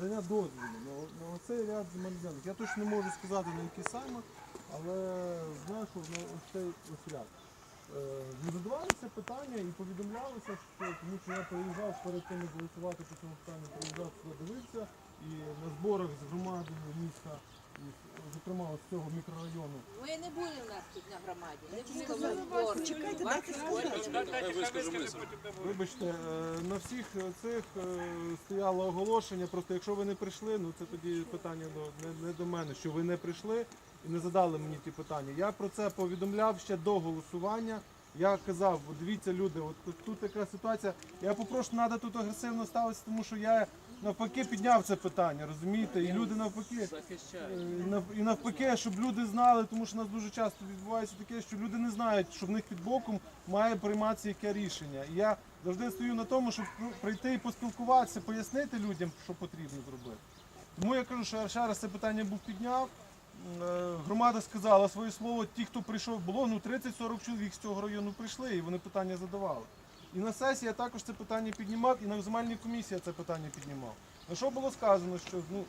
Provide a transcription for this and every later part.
надання дозволу на, на цей ряд земельних. Я точно не можу сказати на які саме, але знаю, що на ось цей ось ряд. Е, Задавалися питання і повідомлялося, що тому що я приїжджав перед тим, як голосувати по цьому питанню, приїжджав сюди дивився і на зборах з громади міста, і, зокрема з цього мікрорайону, Ми не були в нас тут на громаді. Не було збору. Чекайте, дайте сказати. Вибачте, е, на всіх цих е, стояло оголошення, просто якщо ви не прийшли, ну це тоді питання до, не, не до мене, що ви не прийшли і не задали мені ті питання. Я про це повідомляв ще до голосування. Я казав, дивіться, люди, от тут, така ситуація. Я попрошу, треба тут агресивно ставитися, тому що я навпаки підняв це питання, розумієте? І люди навпаки. Е, І навпаки, щоб люди знали, тому що у нас дуже часто відбувається таке, що люди не знають, що в них під боком має прийматися яке рішення. І я завжди стою на тому, щоб прийти і поспілкуватися, пояснити людям, що потрібно зробити. Тому я кажу, що я ще раз це питання був підняв. Е, Громада сказала своє слово. Ті, хто прийшов, було ну 30-40 чоловік з цього району прийшли, і вони питання задавали. І на сесії я також це питання піднімав, і на земельній комісії я це питання піднімав. На що було сказано, що ну,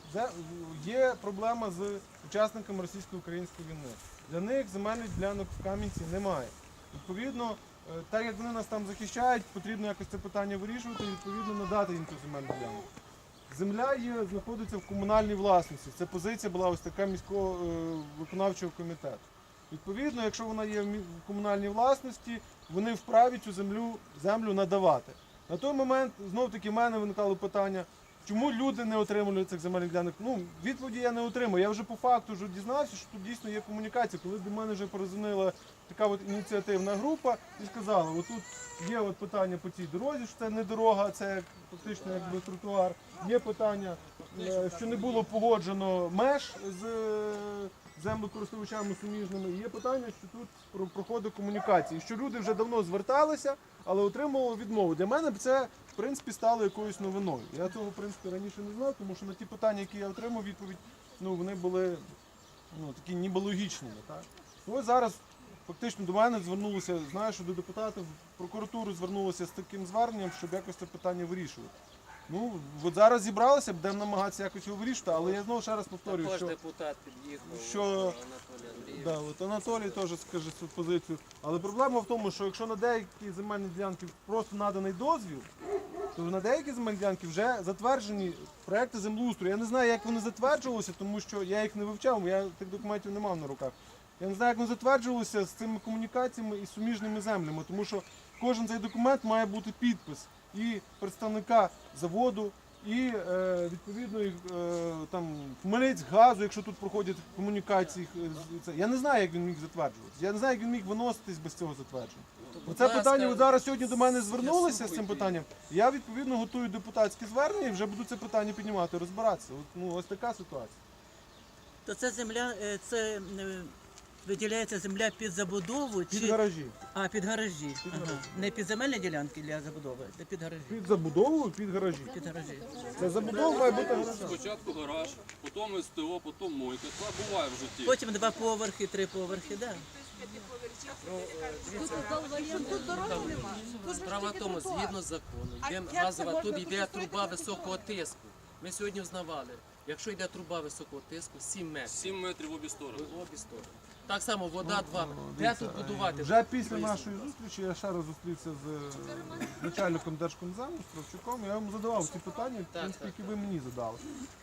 є проблема з учасниками російсько-української війни. Для них земельних ділянок в Кам'янці немає. Відповідно, е, так як вони нас там захищають, потрібно якось це питання вирішувати і відповідно надати їм цю земельну ділянку. Земля є, знаходиться в комунальній власності. Це позиція була ось така міського е, виконавчого комітету. Відповідно, якщо вона є в комунальній власності, вони вправі цю землю, землю надавати. На той момент знов таки в мене виникало питання, чому люди не отримали цих земельних ділянок. Ну, відповіді я не отримав. Я вже по факту вже дізнався, що тут дійсно є комунікація. Коли до мене вже перезвонила така от ініціативна група і сказала, отут є от питання по цій дорозі, що це не дорога, це фактично якби тротуар. Є питання, е, що не було погоджено меж з землекористувачами суміжними. І Є питання, що тут про- проходить комунікації, що люди вже давно зверталися, але отримували відмову. Для мене це в принципі стало якоюсь новиною. Я цього в принципі раніше не знав, тому що на ті питання, які я отримав відповідь, ну вони були ну, такі ніби логічними. Так? Ну, ось зараз фактично до мене звернулося, знаю, що до депутатів в прокуратуру звернулося з таким зверненням, щоб якось це питання вирішувати. Ну, от зараз зібралися, будемо намагатися якось його вирішити, але я знову ще раз повторюю, Також що депутат під'їхав. що- Анатолій Андрійович. Да, от Анатолій теж скаже свою позицію. Але проблема в тому, що якщо на деякі земельні ділянки просто наданий дозвіл, то на деякі земельні ділянки вже затверджені проекти землеустрою. Я не знаю, як вони затверджувалися, тому що я їх не вивчав, я тих документів не мав на руках. Я не знаю, як вони затверджувалися з цими комунікаціями і суміжними землями, тому що кожен цей документ має бути підпис і представника заводу, і е, відповідно е, там Хмельницькгазу, якщо тут проходять комунікації. е, це. Я не знаю, як він міг затверджуватися. Я не знаю, як він міг виноситись без цього затвердження. Оце питання от зараз сьогодні до мене звернулися з цим питанням. Я відповідно готую депутатське звернення і вже буду це питання піднімати, розбиратися. От, ну ось така ситуація. То це земля, е, це виділяється земля під забудову Під чи гаражі. а під гаражі. Під Ага. гаражі. Не під земельні ділянки для забудови, а під гаражі. Під забудовою, під гаражі. Під гаражі. Це забудова має бути гаража. Спочатку гараж, потім СТО, потім мойка. Це буває в житті. Потім два поверхи, три поверхи, да. Справа в тому, згідно закону, йде газова, тут йде труба високого тиску. Ми сьогодні взнавали, якщо йде труба високого тиску, 7 метрів 7 метрів в обі сторони. в обі сторони. Так само вода 2 метри. Де тут будувати? Вже після нашої зустрічі я ще раз зустрівся з начальником Держкомзему, з Кравчуком. Я йому задавав ці питання, в принципі, які ви мені задали.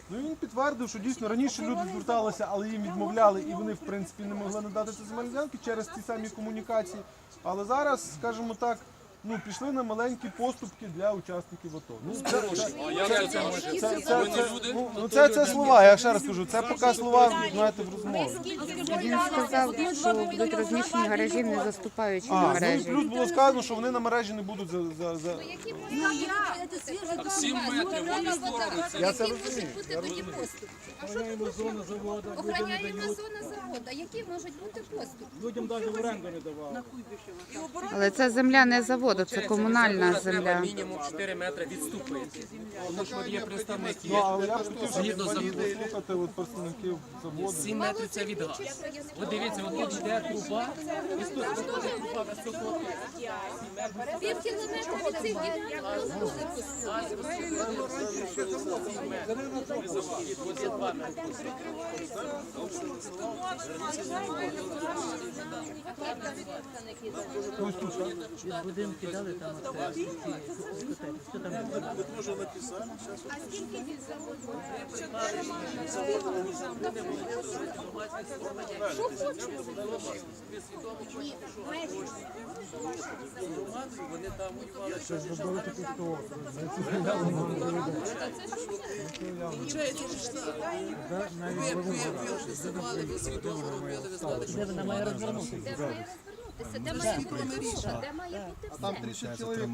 Ну і він підтвердив, що дійсно раніше люди зверталися, але їм відмовляли, і вони в принципі не могли надати ці земельні ділянки через ті самі комунікації. Але зараз, скажімо так, ну пішли на маленькі поступки для учасників АТО. Ну, це, це, А як це може? це, це, Це, це, ну, ну, це, це слова, я ще раз кажу, це поки слова, знаєте, в розмові. Він сказав, що будуть розміщені гаражі в незаступаючі А, ну і мережі. плюс було сказано, що вони на мережі не будуть за, за, за... Так 7 метрів в обі сторони. Це Я це розумію. бути тоді поступки? Охороняємо зона заводу. Охороняємо зона заводу. Які можуть бути поступки? Але це земля не заводу. це комунальна земля. мінімум 4 метри відступити. Тому що є. Ну, щоб Згідно заводу. 7 метрів це від газу. От дивіться, от тут йде труба, і труба високого Пів кілометра від цих ділянок Від будинки дали там оце. ці дискотеки. Що там? Вони там воювали. Де вона має розвернутися? Де має бути дорога? Де має бути Там 30 чоловік, які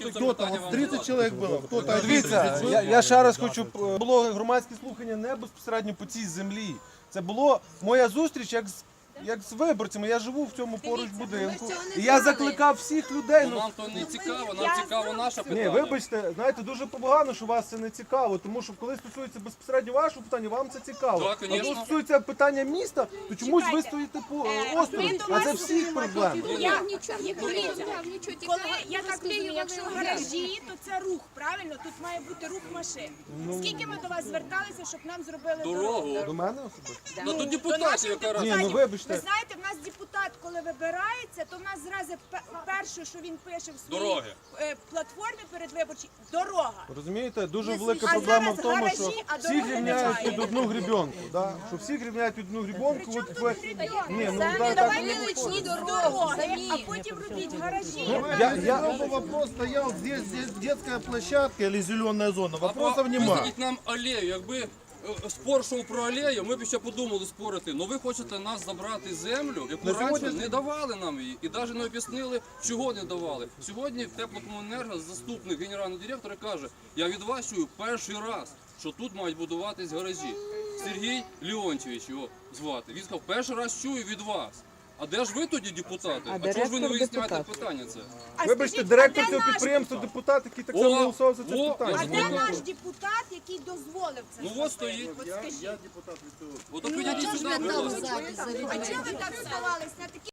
були Кто там? Вот 30 чоловік було. Там? Дивіться, я, я ще раз хочу е, було громадське слухання не безпосередньо по цій землі. Це було моя зустріч як з як з виборцями. Я живу в цьому поруч будинку. І я закликав всіх людей. Ну Нам то не цікаво, нам цікаво наше ні, питання. вибачте, знаєте, дуже погано, що вас це не цікаво, тому що коли стосується безпосередньо вашого питання, вам це цікаво. Так, а коли стосується питання міста, то чомусь ви стоїте по осторонь. А це всіх проблем. Я нічого не дивіться. Коли я так розумію, якщо гаражі, то це рух, правильно? Тут має бути рух машин. Скільки ми до вас зверталися, щоб нам зробили дорогу? Дорогу. До мене особисто? Ну тут До депутатів яка. Ні, ну вибачте. Ви знаєте, в нас депутат, коли вибирається, то в нас зразу пе- перше, що він пише в своїй Дороги. е, платформі передвиборчій дорога. Розумієте, дуже велика проблема зараз в тому, гаражі, що а всі дороги рівняють немає. під одну грібенку. Да? Що всі рівняють під одну грібенку. От ви... Ні, ну Самі да, так давайте не почніть з дороги, а потім робіть гаражі. Я, я, вопрос стоял, здесь, здесь детская площадка или зеленая зона. Вопросов нема. Висадіть нам алею. Якби спор йшов про алею, ми б ще подумали спорити. Ну ви хочете нас забрати землю, яку раніше не давали нам її. І навіть не об'яснили, чого не давали. Сьогодні в теплокомуненерго заступник генерального директора каже, я від вас чую перший раз, що тут мають будуватись гаражі. Сергій Леонтьович його звати. Він сказав, перший раз чую від вас. А де ж ви тоді депутати? А А чого ж ви не директор виясняєте депутат. питання це? А вибачте, скажіть, директор а де цього наш підприємства, депутат, який так О, само голосував за це о, А питання. де наш депутат, який дозволив це? Ну от стоїть. От скажіть. От підійдіть сюди, будь ласка. А чого ви так сховались на такі